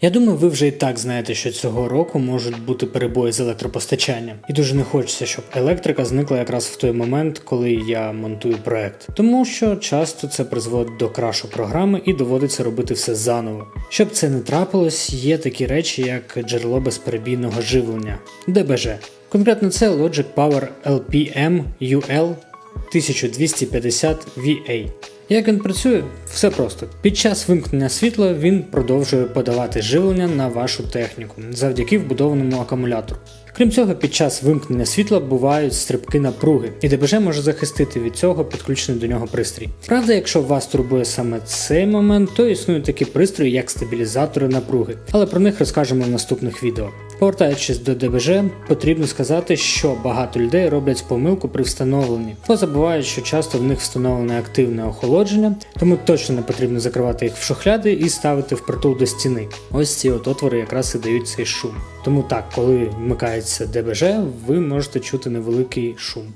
Я думаю, ви вже і так знаєте, що цього року можуть бути перебої з електропостачанням, і дуже не хочеться, щоб електрика зникла якраз в той момент, коли я монтую проект, тому що часто це призводить до крашу програми і доводиться робити все заново. Щоб це не трапилось, є такі речі, як джерело безперебійного живлення ДБЖ. Конкретно це Logic Power LPM UL 1250 VA. Як він працює? Все просто. Під час вимкнення світла він продовжує подавати живлення на вашу техніку завдяки вбудованому акумулятору. Крім цього, під час вимкнення світла бувають стрибки напруги, і ДБЖ може захистити від цього підключений до нього пристрій. Правда, якщо вас турбує саме цей момент, то існують такі пристрої, як стабілізатори напруги, але про них розкажемо в наступних відео. Повертаючись до ДБЖ, потрібно сказати, що багато людей роблять помилку при встановленні, бо забувають, що часто в них встановлене активне охолодження, тому точно не потрібно закривати їх в шухляди і ставити впритул до стіни. Ось ці от отвори якраз і дають цей шум. Тому так, коли вмикається ДБЖ, ви можете чути невеликий шум.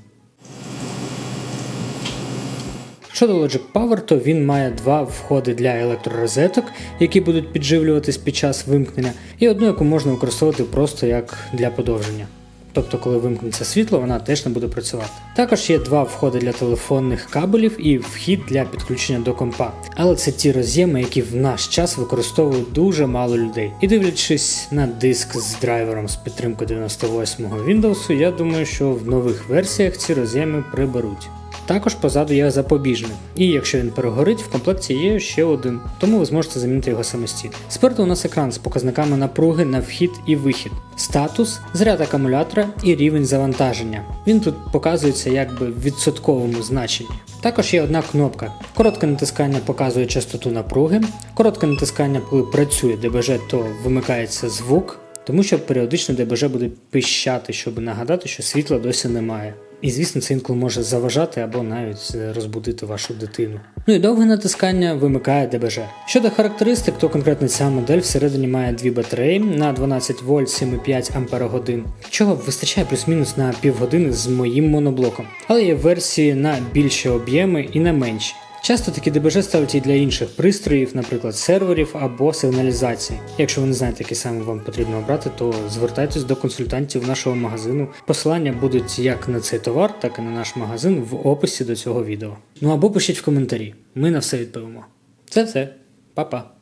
Щодо Logic Power, то він має два входи для електророзеток, які будуть підживлюватись під час вимкнення, і одну, яку можна використовувати просто як для подовження. Тобто, коли вимкнеться світло, вона теж не буде працювати. Також є два входи для телефонних кабелів і вхід для підключення до компа. Але це ті роз'єми, які в наш час використовують дуже мало людей. І дивлячись на диск з драйвером з підтримкою 98-го Windows, я думаю, що в нових версіях ці роз'єми приберуть. Також позаду є запобіжник, і якщо він перегорить, в комплекті є ще один, тому ви зможете замінити його самостійно. Спереду у нас екран з показниками напруги на вхід і вихід, статус, заряд акумулятора і рівень завантаження. Він тут показується якби в відсотковому значенні. Також є одна кнопка. Коротке натискання показує частоту напруги, коротке натискання, коли працює ДБЖ, то вимикається звук, тому що періодично ДБЖ буде пищати, щоб нагадати, що світла досі немає. І звісно, це інколи може заважати або навіть е, розбудити вашу дитину. Ну і довге натискання вимикає ДБЖ. Щодо характеристик, то конкретно ця модель всередині має дві батареї на 12 вольт 7,5 Ампер-годин, чого вистачає плюс-мінус на півгодини з моїм моноблоком. Але є версії на більші об'єми і на менші. Часто такі ДБЖ ставлять і для інших пристроїв, наприклад, серверів або сигналізації. Якщо ви не знаєте, який саме вам потрібно обрати, то звертайтесь до консультантів нашого магазину. Посилання будуть як на цей товар, так і на наш магазин в описі до цього відео. Ну або пишіть в коментарі, ми на все відповімо. Це все, Па-па.